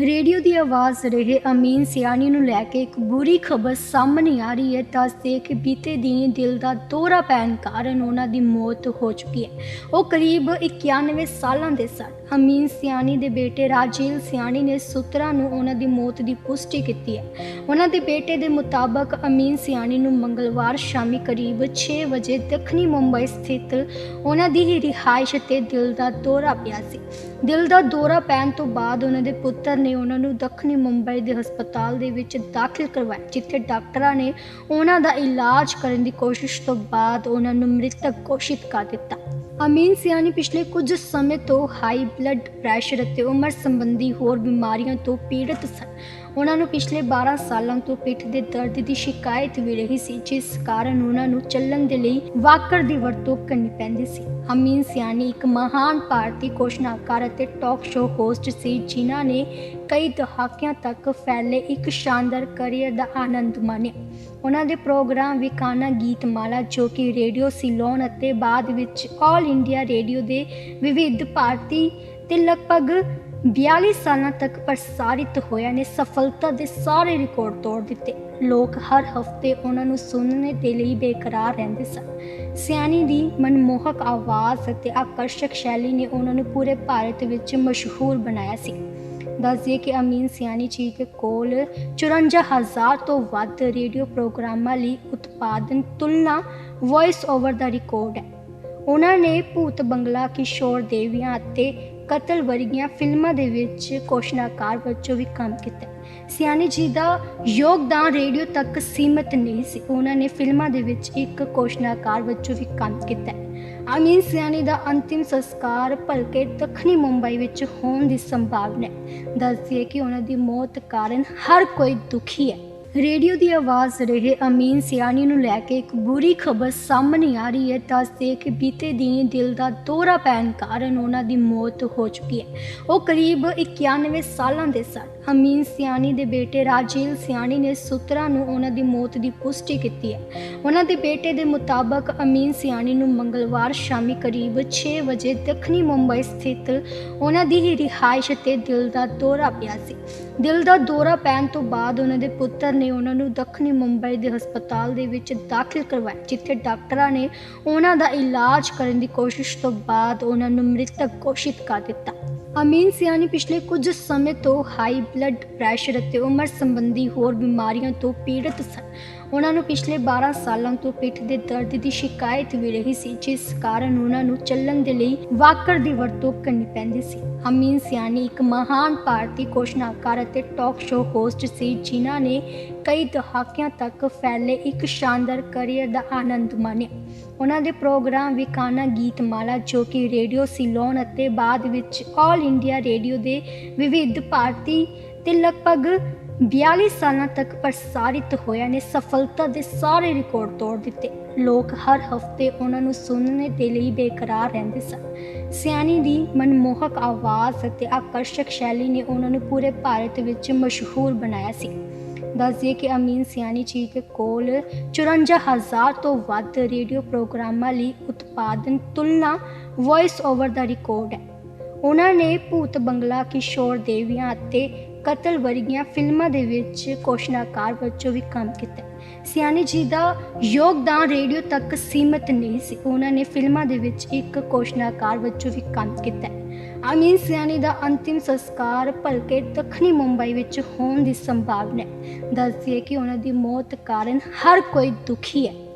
Radio ਦੀ ਆਵਾਜ਼ ਰਹੇ ਅਮੀਨ ਸਿਆਣੀ ਨੂੰ ਲੈ ਕੇ ਇੱਕ ਬੁਰੀ ਖਬਰ ਸਾਹਮਣੇ ਆ ਰਹੀ ਹੈ ਦੱਸਦੇ ਕਿ ਬੀਤੇ ਦਿਨੀ ਦਿਲ ਦਾ ਦੌਰਾ ਪੈਣ ਕਾਰਨ ਉਹਨਾਂ ਦੀ ਮੌਤ ਹੋ ਚੁੱਕੀ ਹੈ। ਉਹ ਕਰੀਬ 91 ਸਾਲਾਂ ਦੇ ਸਨ। ਅਮੀਨ ਸਿਆਣੀ ਦੇ ਬੇਟੇ ਰਾਜੀਲ ਸਿਆਣੀ ਨੇ ਸੂਤਰਾਂ ਨੂੰ ਉਹਨਾਂ ਦੀ ਮੌਤ ਦੀ ਪੁਸ਼ਟੀ ਕੀਤੀ ਹੈ। ਉਹਨਾਂ ਦੇ ਬੇਟੇ ਦੇ ਮੁਤਾਬਕ ਅਮੀਨ ਸਿਆਣੀ ਨੂੰ ਮੰਗਲਵਾਰ ਸ਼ਾਮੀ ਕਰੀਬ 6 ਵਜੇ ਦੱਖਣੀ ਮੁੰਬਈ ਸਥਿਤ ਉਹਨਾਂ ਦੀ ਹੀ ਰਿਹਾਇਸ਼ ਤੇ ਦਿਲ ਦਾ ਦੌਰਾ ਪਿਆ ਸੀ। ਦਿਲ ਦਾ ਦੌਰਾ ਪੈਣ ਤੋਂ ਬਾਅਦ ਉਹਨਾਂ ਦੇ ਪੁੱਤਰ ਨੇ ਉਹਨਾਂ ਨੂੰ ਦੱਖਣੀ ਮੁੰਬਈ ਦੇ ਹਸਪਤਾਲ ਦੇ ਵਿੱਚ ਦਾਖਲ ਕਰਵਾਇਆ, ਜਿੱਥੇ ਡਾਕਟਰਾਂ ਨੇ ਉਹਨਾਂ ਦਾ ਇਲਾਜ ਕਰਨ ਦੀ ਕੋਸ਼ਿਸ਼ ਤੋਂ ਬਾਅਦ ਉਹਨਾਂ ਨੂੰ ਮ੍ਰਿਤਕ ਘੋਸ਼ਿਤ ਕਰ ਦਿੱਤਾ। ਅਮੀਨ ਸਿਆਣੀ ਪਿਛਲੇ ਕੁਝ ਸਮੇਂ ਤੋਂ ਹਾਈ ਬਲੱਡ ਪ੍ਰੈਸ਼ਰ ਅਤੇ ਉਮਰ ਸੰਬੰਧੀ ਹੋਰ ਬਿਮਾਰੀਆਂ ਤੋਂ ਪੀੜਤ ਸਨ। ਉਹਨਾਂ ਨੂੰ ਪਿਛਲੇ 12 ਸਾਲਾਂ ਤੋਂ ਪਿੱਠ ਦੇ ਦਰਦ ਦੀ ਸ਼ਿਕਾਇਤ ਵੀ ਰਹੀ ਸੀ, ਜਿਸ ਕਾਰਨ ਉਹਨਾਂ ਨੂੰ ਚੱਲਣ ਦੇ ਲਈ ਵਾਕਰ ਦੀ ਵਰਤੋਂ ਕਰਨੀ ਪੈਂਦੀ ਸੀ। ਅਮੀਨ ਸਿਆਣੀ ਇੱਕ ਮਹਾਨ ਭਾਰਤੀ ਘੋਸ਼ਣਾਕਾਰ ਅਤੇ ਟਾਕ ਸ਼ੋਅ ਹੋਸਟ ਸੀ, ਜਿਨ੍ਹਾਂ ਨੇ ਕਈ ਦਹਾਕਿਆਂ ਤੱਕ ਫੈਲੇ ਇੱਕ ਸ਼ਾਨਦਾਰ ਕਰੀਅਰ ਦਾ ਆਨੰਦ ਮਾਣਿਆ। ਉਹਨਾਂ ਦੇ ਪ੍ਰੋਗਰਾਮ ਵਿਕਾਨਾ ਗੀਤਮਾਲਾ ਜੋ ਕਿ ਰੇਡੀਓ ਸਿਲੋਨ ਅਤੇ ਬਾਅਦ ਵਿੱਚ 올 ਇੰਡੀਆ ਰੇਡੀਓ ਦੇ ਵਿਵਿਧ ਭਾਰਤੀ ਤੇ ਲਗਭਗ 42 ਸਾਲਾਂ ਤੱਕ ਪ੍ਰਸਾਰਿਤ ਹੋਇਆ ਨੇ, ਸਫਲਤਾ ਦੇ ਸਾਰੇ ਰਿਕਾਰਡ ਤੋੜ ਦਿੱਤੇ। ਲੋਕ ਹਰ ਹਫ਼ਤੇ ਉਹਨਾਂ ਨੂੰ ਸੁਣਨੇ ਦੇ ਲਈ ਬੇਕਰਾਰ ਰਹਿੰਦੇ ਸਨ। ਸਿਆਣੀ ਦੀ ਮਨਮੋਹਕ ਆਵਾਜ਼ ਅਤੇ ਆਕਰਸ਼ਕ ਸ਼ੈਲੀ ਨੇ ਉਹਨਾਂ ਨੂੰ ਪੂਰੇ ਭਾਰਤ ਵਿੱਚ ਮਸ਼ਹੂਰ ਬਣਾਇਆ ਸੀ। ਦੱਸਦੀਏ ਕਿ ਅਮੀਨ ਸਿਆਣੀ ਜੀ ਦੇ ਕੋਲ 54000 ਤੋਂ ਵੱਧ ਰੇਡੀਓ ਪ੍ਰੋਗਰਾਮਾਂ ਲਈ ਉਤਪਾਦਨ ਤੁਲਨਾ ਵੌਇਸ ਓਵਰ ਦਾ ਰਿਕਾਰਡ ਹੈ। ਉਹਨਾਂ ਨੇ ਭੂਤ ਬੰਗਲਾ, ਕਿਸ਼ੋਰ ਦੇਵੀਆਂ ਅਤੇ ਕਤਲ ਵਰਗੀਆਂ ਫਿਲਮਾਂ ਦੇ ਵਿੱਚ ਕੋਸ਼ਨਾਕਾਰ ਵਜੋਂ ਵੀ ਕੰਮ ਕੀਤਾ ਸਿਆਣੀ ਜੀ ਦਾ ਯੋਗਦਾਨ ਰੇਡੀਓ ਤੱਕ ਸੀਮਤ ਨਹੀਂ ਸੀ। ਉਹਨਾਂ ਨੇ ਫਿਲਮਾਂ ਦੇ ਵਿੱਚ ਇੱਕ ਕੋਸ਼ਨਾਕਾਰ ਵਜੋਂ ਵੀ ਕੰਮ ਕੀਤਾ ਅਮੀਨ ਸਿਆਣੀ ਦਾ ਅੰਤਿਮ ਸੰਸਕਾਰ ਭਲਕੇ ਦੱਖਣੀ ਮੁੰਬਈ ਵਿੱਚ ਹੋਣ ਦੀ ਸੰਭਾਵਨਾ ਹੈ। ਦੱਸਦੀ ਕਿ ਉਹਨਾਂ ਦੀ ਮੌਤ ਕਾਰਨ ਹਰ ਕੋਈ ਦੁਖੀ ਹੈ। ਰੇਡੀਓ ਦੀ ਆਵਾਜ਼ ਰਹੇ ਅਮੀਨ ਸਿਆਣੀ ਨੂੰ ਲੈ ਕੇ ਇੱਕ ਬੁਰੀ ਖਬਰ ਸਾਹਮਣੇ ਆ ਰਹੀ ਹੈ। ਦੱਸਦੇ ਕਿ ਬੀਤੇ ਦਿਨੀ ਦਿਲ ਦਾ ਦੌਰਾ ਪੈਣ ਕਾਰਨ ਉਹਨਾਂ ਦੀ ਮੌਤ ਹੋ ਚੁੱਕੀ ਹੈ। ਉਹ ਕਰੀਬ 91 ਸਾਲਾਂ ਦੇ ਸਨ। ਅਮੀਨ ਸਿਆਣੀ ਦੇ ਬੇਟੇ ਰਾਜੇਲ ਸਿਆਣੀ ਨੇ ਸੂਤਰਾਂ ਨੂੰ ਉਹਨਾਂ ਦੀ ਮੌਤ ਦੀ ਪੁਸ਼ਟੀ ਕੀਤੀ ਹੈ। ਉਹਨਾਂ ਦੇ ਬੇਟੇ ਦੇ ਮੁਤਾਬਕ ਅਮੀਨ ਸਿਆਣੀ ਨੂੰ ਮੰਗਲਵਾਰ ਸ਼ਾਮੀ ਕਰੀਬ 6 ਵਜੇ ਦੱਖਣੀ ਮੁੰਬਈ ਸਥਿਤ ਉਹਨਾਂ ਦੀ ਹੀ ਰਿਹਾਇਸ਼ ਤੇ ਦਿਲ ਦਾ ਦੌਰਾ ਪਿਆ ਸੀ। ਦਿਲ ਦਾ ਦੌਰਾ ਪੈਣ ਤੋਂ ਬਾਅਦ ਉਹਨਾਂ ਦੇ ਪੁੱਤਰ ਨੇ ਉਹਨਾਂ ਨੂੰ ਦੱਖਣੀ ਮੁੰਬਈ ਦੇ ਹਸਪਤਾਲ ਦੇ ਵਿੱਚ ਦਾਖਲ ਕਰਵਾਇਆ, ਜਿੱਥੇ ਡਾਕਟਰਾਂ ਨੇ ਉਹਨਾਂ ਦਾ ਇਲਾਜ ਕਰਨ ਦੀ ਕੋਸ਼ਿਸ਼ ਤੋਂ ਬਾਅਦ ਉਹਨਾਂ ਨੂੰ ਮ੍ਰਿਤਕ ਘੋਸ਼ਿਤ ਕਰ ਦਿੱਤਾ। ਅਮੀਨ ਸਿਆਣੀ ਪਿਛਲੇ ਕੁਝ ਸਮੇਂ ਤੋਂ ਹਾਈ ਬਲੱਡ ਪ੍ਰੈਸ਼ਰ ਅਤੇ ਉਮਰ ਸੰਬੰਧੀ ਹੋਰ ਬਿਮਾਰੀਆਂ ਤੋਂ ਪੀੜਤ ਸਨ। ਉਹਨਾਂ ਨੂੰ ਪਿਛਲੇ 12 ਸਾਲਾਂ ਤੋਂ ਪਿੱਠ ਦੇ ਦਰਦ ਦੀ ਸ਼ਿਕਾਇਤ ਵੀ ਰਹੀ ਸੀ, ਜਿਸ ਕਾਰਨ ਉਹਨਾਂ ਨੂੰ ਚੱਲਣ ਦੇ ਲਈ ਵਾਕਰ ਦੀ ਵਰਤੋਂ ਕਰਨੀ ਪੈਂਦੀ ਸੀ। ਅਮੀਨ ਸਿਆਣੀ ਇੱਕ ਮਹਾਨ ਭਾਰਤੀ ਘੋਸ਼ਣਾਕਾਰ ਅਤੇ ਟਾਕ ਸ਼ੋਅ ਹੋਸਟ ਸੀ, ਜਿਨ੍ਹਾਂ ਨੇ ਕਈ ਦਹਾਕਿਆਂ ਤੱਕ ਫੈਲੇ ਇੱਕ ਸ਼ਾਨਦਾਰ ਕਰੀਅਰ ਦਾ ਆਨੰਦ ਮਾਣਿਆ। ਉਹਨਾਂ ਦੇ ਪ੍ਰੋਗਰਾਮ ਵਿਕਾਨਾ ਗੀਤਮਾਲਾ ਜੋ ਕਿ ਰੇਡੀਓ ਸਿਲੋਨ ਅਤੇ ਬਾਅਦ ਵਿੱਚ ਆਲ ਇੰਡੀਆ ਰੇਡੀਓ ਦੇ ਵਿਵਿਧ ਭਾਰਤੀ ਤੇ ਲਗਭਗ 42 ਸਾਲਾਂ ਤੱਕ ਪ੍ਰਸਾਰਿਤ ਹੋਇਆ ਨੇ, ਸਫਲਤਾ ਦੇ ਸਾਰੇ ਰਿਕਾਰਡ ਤੋੜ ਦਿੱਤੇ। ਲੋਕ ਹਰ ਹਫ਼ਤੇ ਉਹਨਾਂ ਨੂੰ ਸੁਣਨੇ ਦੇ ਲਈ ਬੇਕਰਾਰ ਰਹਿੰਦੇ ਸਨ। ਸਿਆਣੀ ਦੀ ਮਨਮੋਹਕ ਆਵਾਜ਼ ਅਤੇ ਆਕਰਸ਼ਕ ਸ਼ੈਲੀ ਨੇ ਉਹਨਾਂ ਨੂੰ ਪੂਰੇ ਭਾਰਤ ਵਿੱਚ ਮਸ਼ਹੂਰ ਬਣਾਇਆ ਸੀ। ਦੱਸਦੀਏ ਕਿ ਅਮੀਨ ਸਿਆਣੀ ਜੀ ਦੇ ਕੋਲ 54000 ਤੋਂ ਵੱਧ ਰੇਡੀਓ ਪ੍ਰੋਗਰਾਮਾਂ ਲਈ ਉਤਪਾਦਨ, ਤੁਲਨਾ ਵੌਇਸ ਓਵਰ ਦਾ ਰਿਕਾਰਡ ਹੈ। ਉਹਨਾਂ ਨੇ ਭੂਤ ਬੰਗਲਾ, ਕਿਸ਼ੋਰ ਦੇਵੀਆਂ ਅਤੇ ਕਤਲ ਵਰਗੀਆਂ ਫਿਲਮਾਂ ਦੇ ਵਿੱਚ ਕੋਸ਼ਨਾਕਾਰ ਵਜੋਂ ਵੀ ਕੰਮ ਕੀਤਾ। ਸਿਆਣੀ ਜੀ ਦਾ ਯੋਗਦਾਨ ਰੇਡੀਓ ਤੱਕ ਸੀਮਤ ਨਹੀਂ ਸੀ। ਉਹਨਾਂ ਨੇ ਫਿਲਮਾਂ ਦੇ ਵਿੱਚ ਇੱਕ ਕੋਸ਼ਨਾਕਾਰ ਵਜੋਂ ਵੀ ਕੰਮ ਕੀਤਾ। ਅਮੀਨ ਸਿਆਣੀ ਦਾ ਅੰਤਿਮ ਸੰਸਕਾਰ ਭਲਕੇ ਦੱਖਣੀ ਮੁੰਬਈ ਵਿੱਚ ਹੋਣ ਦੀ ਸੰਭਾਵਨਾ ਹੈ। ਦੱਸਦੀ ਹੈ ਕਿ ਉਹਨਾਂ ਦੀ ਮੌਤ ਕਾਰਨ ਹਰ ਕੋਈ ਦੁਖੀ ਹੈ।